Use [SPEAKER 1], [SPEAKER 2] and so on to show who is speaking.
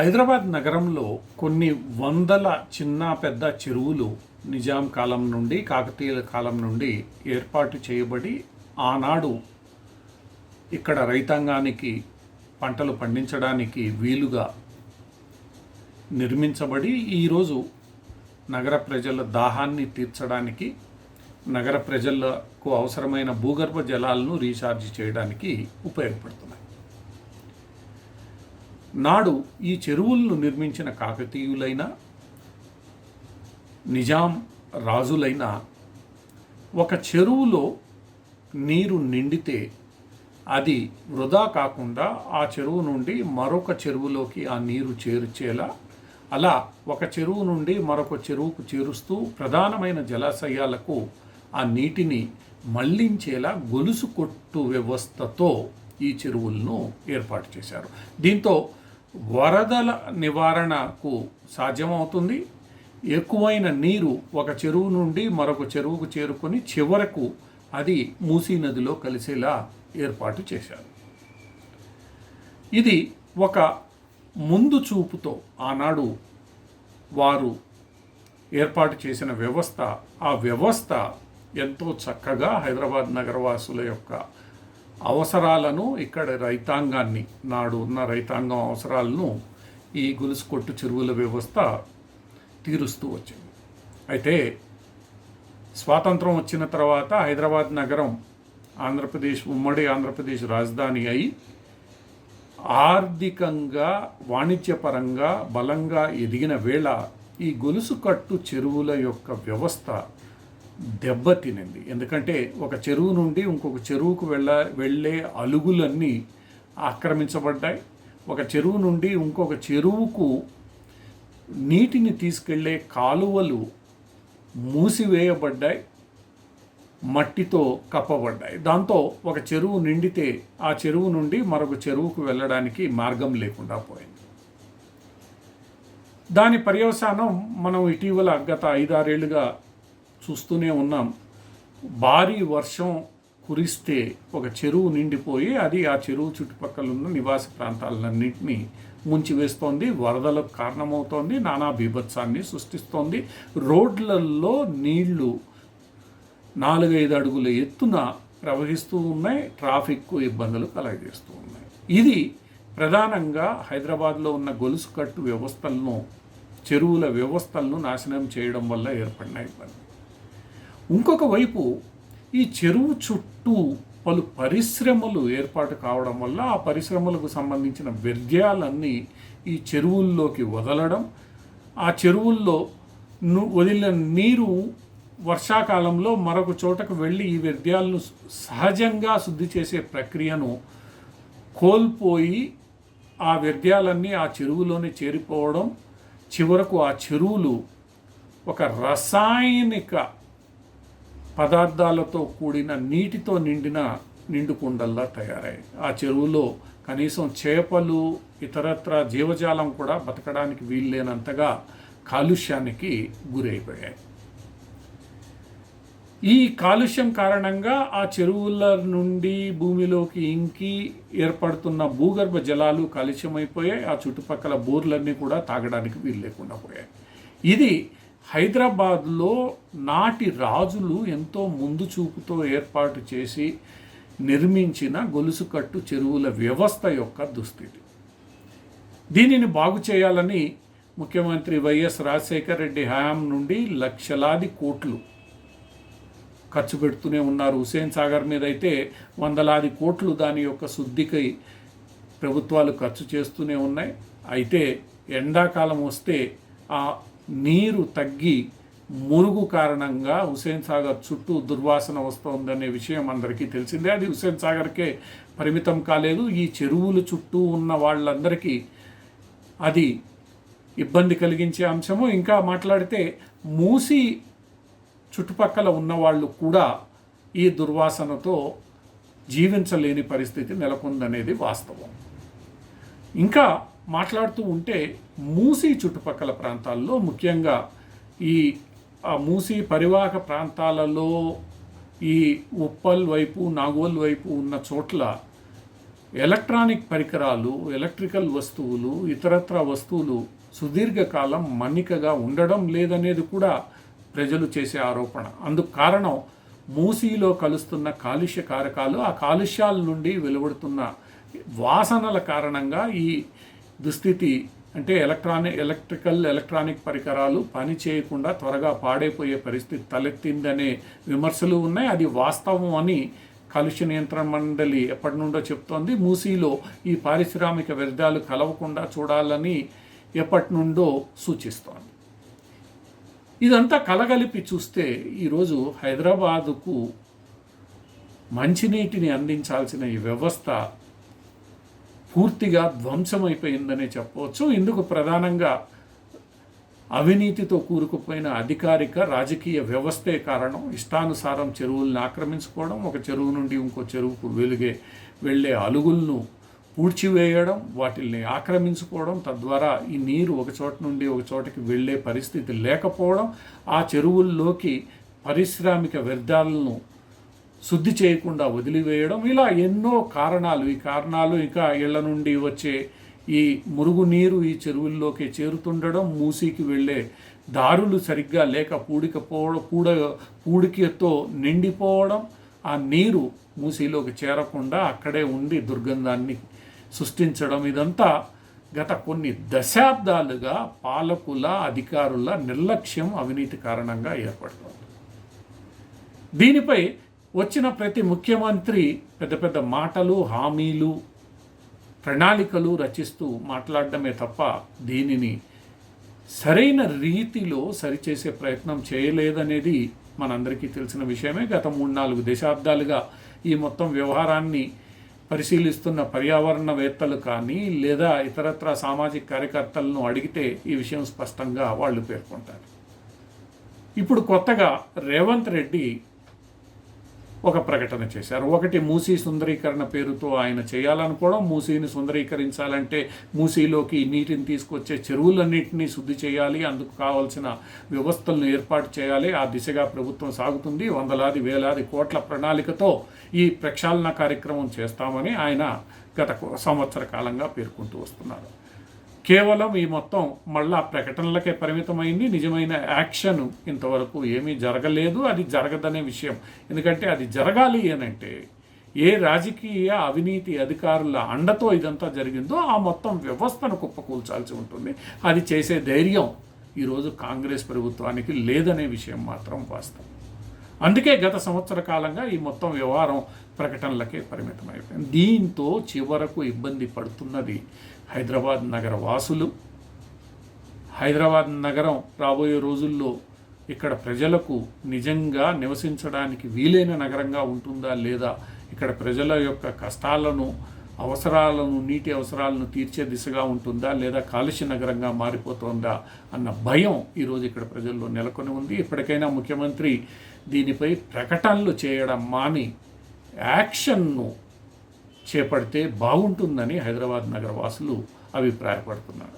[SPEAKER 1] హైదరాబాద్ నగరంలో కొన్ని వందల చిన్న పెద్ద చెరువులు నిజాం కాలం నుండి కాకతీయుల కాలం నుండి ఏర్పాటు చేయబడి ఆనాడు ఇక్కడ రైతాంగానికి పంటలు పండించడానికి వీలుగా నిర్మించబడి ఈరోజు నగర ప్రజల దాహాన్ని తీర్చడానికి నగర ప్రజలకు అవసరమైన భూగర్భ జలాలను రీఛార్జ్ చేయడానికి ఉపయోగపడుతున్నాయి. నాడు ఈ చెరువులను నిర్మించిన కాకతీయులైన నిజాం రాజులైన ఒక చెరువులో నీరు నిండితే అది వృధా కాకుండా ఆ చెరువు నుండి మరొక చెరువులోకి ఆ నీరు చేర్చేలా అలా ఒక చెరువు నుండి మరొక చెరువుకు చేరుస్తూ ప్రధానమైన జలాశయాలకు ఆ నీటిని మళ్ళించేలా గొలుసు కొట్టు వ్యవస్థతో ఈ చెరువులను ఏర్పాటు చేశారు. దీంతో వరదల నివారణకు సాధ్యమవుతుంది. ఎక్కువైన నీరు ఒక చెరువు నుండి మరొక చెరువుకు చేరుకొని చివరకు అది మూసీ నదిలో కలిసేలా ఏర్పాటు చేశారు. ఇది ఒక ముందు చూపుతో ఆనాడు వారు ఏర్పాటు చేసిన వ్యవస్థ. ఆ వ్యవస్థ ఎంతో చక్కగా హైదరాబాద్ నగరవాసుల యొక్క అవసరాలను ఇక్కడ రైతాంగాన్ని నాడు ఉన్న రైతాంగం అవసరాలను ఈ గొలుసు కొట్టు చెరువుల వ్యవస్థ తీరుస్తూ వచ్చింది. అయితే స్వాతంత్రం వచ్చిన తర్వాత హైదరాబాద్ నగరం ఆంధ్రప్రదేశ్ ఉమ్మడి ఆంధ్రప్రదేశ్ రాజధాని అయి ఆర్థికంగా వాణిజ్యపరంగా బలంగా ఎదిగిన వేళ ఈ గొలుసు కట్టు చెరువుల యొక్క వ్యవస్థ దెబ్బతినింది. ఎందుకంటే ఒక చెరువు నుండి ఇంకొక చెరువుకు వెళ్ళ వెళ్ళే అలుగులన్నీ ఆక్రమించబడ్డాయి. ఒక చెరువు నుండి ఇంకొక చెరువుకు నీటిని తీసుకెళ్ళే కాలువలు మూసివేయబడ్డాయి మట్టితో కప్పబడ్డాయి. దాంతో ఒక చెరువు నిండితే ఆ చెరువు నుండి మరొక చెరువుకు వెళ్ళడానికి మార్గం లేకుండా పోయింది. దాని పర్యవసానం మనం ఇటీవల గత ఐదారేళ్ళుగా చూస్తూనే ఉన్నాం. భారీ వర్షం కురిస్తే ఒక చెరువు నిండిపోయి అది ఆ చెరువు చుట్టుపక్కల ఉన్న నివాస ప్రాంతాలన్నింటినీ ముంచివేస్తోంది వరదలకు కారణమవుతోంది నానా బీభత్సాన్ని సృష్టిస్తోంది. రోడ్లలో నీళ్ళు నాలుగైదు అడుగుల ఎత్తున ప్రవహిస్తూ ఉన్నాయి ట్రాఫిక్ ఇబ్బందులు కలగజేస్తూ ఉన్నాయి. ఇది ప్రధానంగా హైదరాబాద్లో ఉన్న గొలుసు కట్టు వ్యవస్థలను చెరువుల వ్యవస్థలను నాశనం చేయడం వల్ల ఏర్పడిన ఇబ్బంది. ఇంకొక వైపు ఈ చెరువు చుట్టూ పలు పరిశ్రమలు ఏర్పాటు కావడం వల్ల ఆ పరిశ్రమలకు సంబంధించిన వ్యర్థాలన్నీ ఈ చెరువుల్లోకి వదలడం ఆ చెరువుల్లో ను- వదిలిన నీరు వర్షాకాలంలో మరొక చోటకు వెళ్ళి ఈ వ్యర్థాలను సహజంగా శుద్ధి చేసే ప్రక్రియను కోల్పోయి ఆ వ్యర్థాలన్నీ ఆ చెరువులోనే చేరిపోవడం చివరకు ఆ చెరువులు ఒక రసాయనిక పదార్థాలతో కూడిన నీటితో నిండిన నిండు కుండల్లా ఆ చెరువులో కనీసం చేపలు ఇతరత్ర జీవజాలం కూడా బతకడానికి వీల్లేనంతగా కాలుష్యానికి గురైపోయాయి. ఈ కాలుష్యం కారణంగా ఆ చెరువుల నుండి భూమిలోకి ఇంకి ఏర్పడుతున్న భూగర్భ జలాలు కాలుష్యమైపోయాయి. ఆ చుట్టుపక్కల బోర్లన్నీ కూడా తాగడానికి వీలు లేకుండా పోయాయి. ఇది హైదరాబాద్లో నాటి రాజులు ఎంతో ముందు చూపుతో ఏర్పాటు చేసి నిర్మించిన గొలుసుకట్టు చెరువుల వ్యవస్థ యొక్క దుస్థితి. దీనిని బాగు చేయాలని ముఖ్యమంత్రి వైఎస్ రాజశేఖర రెడ్డి హయాం నుండి లక్షలాది కోట్లు ఖర్చు పెడుతూనే ఉన్నారు. హుసేన్ సాగర్ మీద అయితే వందలాది కోట్లు దాని యొక్క శుద్ధికై ప్రభుత్వాలు ఖర్చు చేస్తూనే ఉన్నాయి. అయితే ఎండాకాలం వస్తే ఆ నీరు తగ్గి మురుగు కారణంగా హుసేన్ సాగర్ చుట్టూ దుర్వాసన వస్తోందనే విషయం అందరికీ తెలిసిందే. అది హుసేన్ సాగర్కే పరిమితం కాలేదు. ఈ చెరువులు చుట్టూ ఉన్న వాళ్ళందరికీ అది ఇబ్బంది కలిగించే అంశము. ఇంకా మాట్లాడితే మూసి చుట్టుపక్కల ఉన్నవాళ్ళు కూడా ఈ దుర్వాసనతో జీవించలేని పరిస్థితి నెలకొందనేది వాస్తవం. ఇంకా మాట్లాడుతూ ఉంటే మూసీ చుట్టుపక్కల ప్రాంతాల్లో ముఖ్యంగా ఈ ఆ మూసీ పరివాహక ప్రాంతాలలో ఈ ఉప్పల్ వైపు నాగోల్ వైపు ఉన్న చోట్ల ఎలక్ట్రానిక్ పరికరాలు ఎలక్ట్రికల్ వస్తువులు ఇతరత్ర వస్తువులు సుదీర్ఘకాలం మన్నికగా ఉండడం లేదనేది కూడా ప్రజలు చేసే ఆరోపణ. అందుకు కారణం మూసీలో కలుస్తున్న కాలుష్య కారకాలు ఆ కాలుష్యాల నుండి వెలువడుతున్న వాసనల కారణంగా ఈ దుస్థితి అంటే ఎలక్ట్రానిక్ ఎలక్ట్రికల్ ఎలక్ట్రానిక్ పరికరాలు పని చేయకుండా త్వరగా పాడైపోయే పరిస్థితి తలెత్తిందనే విమర్శలు ఉన్నాయి. అది వాస్తవం అని కాలుష్య నియంత్రణ మండలి ఎప్పటి నుండో చెప్తోంది. మూసీలో ఈ పారిశ్రామిక వ్యర్థాలు కలవకుండా చూడాలని ఎప్పటి నుండో సూచిస్తోంది. ఇదంతా కలగలిపి చూస్తే ఈరోజు హైదరాబాదుకు మంచినీటిని అందించాల్సిన ఈ వ్యవస్థ పూర్తిగా ధ్వంసమైపోయిందనే చెప్పవచ్చు. ఇందుకు ప్రధానంగా అవినీతితో కూరుకుపోయిన అధికారిక రాజకీయ వ్యవస్థే కారణం. ఇష్టానుసారం చెరువులను ఆక్రమించుకోవడం ఒక చెరువు నుండి ఇంకో చెరువుకు వెలుగే వెళ్ళే అలుగులను పూడ్చివేయడం వాటిల్ని ఆక్రమించుకోవడం తద్వారా ఈ నీరు ఒక చోట నుండి ఒక చోటకి వెళ్ళే పరిస్థితి లేకపోవడం ఆ చెరువుల్లోకి పారిశ్రామిక వ్యర్థాలను శుద్ధి చేయకుండా వదిలివేయడం. ఇలా ఎన్నో కారణాలు ఈ కారణాలు ఇంకా ఇళ్ళ నుండి వచ్చే ఈ మురుగునీరు ఈ చెరువుల్లోకి చేరుతుండడం మూసీకి వెళ్ళే దారులు సరిగ్గా లేక పూడికపోవడం పూడ పూడికతో నిండిపోవడం ఆ నీరు మూసీలోకి చేరకుండా అక్కడే ఉండి దుర్గంధాన్ని సృష్టించడం. ఇదంతా గత కొన్ని దశాబ్దాలుగా పాలకుల అధికారుల నిర్లక్ష్యం అవినీతి కారణంగా ఏర్పడుతుంది. దీనిపై వచ్చిన ప్రతి ముఖ్యమంత్రి పెద్ద పెద్ద మాటలు హామీలు ప్రణాళికలు రచిస్తూ మాట్లాడడమే తప్ప దీనిని సరైన రీతిలో సరిచేసే ప్రయత్నం చేయలేదనేది మనందరికీ తెలిసిన విషయమే. గత మూడు నాలుగు దశాబ్దాలుగా ఈ మొత్తం వ్యవహారాన్ని పరిశీలిస్తున్న పర్యావరణవేత్తలు కానీ లేదా ఇతరత్ర సామాజిక కార్యకర్తలను అడిగితే ఈ విషయం స్పష్టంగా వాళ్ళు పేర్కొంటారు. ఇప్పుడు కొత్తగా రేవంత్ రెడ్డి ఒక ప్రకటన చేశారు. ఒకటి మూసీ సుందరీకరణ పేరుతో ఆయన చేయాలనుకోవడం మూసీని సుందరీకరించాలంటే మూసీలోకి నీటిని తీసుకొచ్చే చెరువులన్నింటినీ శుద్ధి చేయాలి అందుకు కావాల్సిన వ్యవస్థలను ఏర్పాటు చేయాలి. ఆ దిశగా ప్రభుత్వం సాగుతుంది. వందలాది వేలాది కోట్ల ప్రణాళికతో ఈ ప్రక్షాళన కార్యక్రమం చేస్తామని ఆయన గత సంవత్సర కాలంగా పేర్కొంటూ వస్తున్నారు. కేవలం ఈ మొత్తం మళ్ళా ప్రకటనలకే పరిమితమైంది నిజమైన యాక్షన్ ఇంతవరకు ఏమీ జరగలేదు అది జరగదనే విషయం. ఎందుకంటే అది జరగాలి అనంటే ఏ రాజకీయ అవినీతి అధికారుల అండతో ఇదంతా జరిగిందో ఆ మొత్తం వ్యవస్థను కుప్పకూల్చాల్సి ఉంటుంది. అది చేసే ధైర్యం ఈరోజు కాంగ్రెస్ ప్రభుత్వానికి లేదనే విషయం మాత్రం వాస్తవం. అందుకే గత సంవత్సర కాలంగా ఈ మొత్తం వ్యవహారం ప్రకటనలకే పరిమితమైపోయింది. దీంతో చివరకు ఇబ్బంది పడుతున్నది హైదరాబాద్ నగర వాసులు హైదరాబాద్ నగరం రాబోయే రోజుల్లో ఇక్కడ ప్రజలకు నిజంగా నివసించడానికి వీలైన నగరంగా ఉంటుందా లేదా ఇక్కడ ప్రజల యొక్క కష్టాలను అవసరాలను నీటి అవసరాలను తీర్చే దిశగా ఉంటుందా లేదా కాలుష్య నగరంగా మారిపోతుందా అన్న భయం ఈరోజు ఇక్కడ ప్రజల్లో నెలకొని ఉంది. ఇప్పటికైనా ముఖ్యమంత్రి దీనిపై ప్రకటనలు చేయడం మాని యాక్షన్ను చేపడితే బాగుంటుందని హైదరాబాద్ నగర వాసులు అభిప్రాయపడుతున్నారు.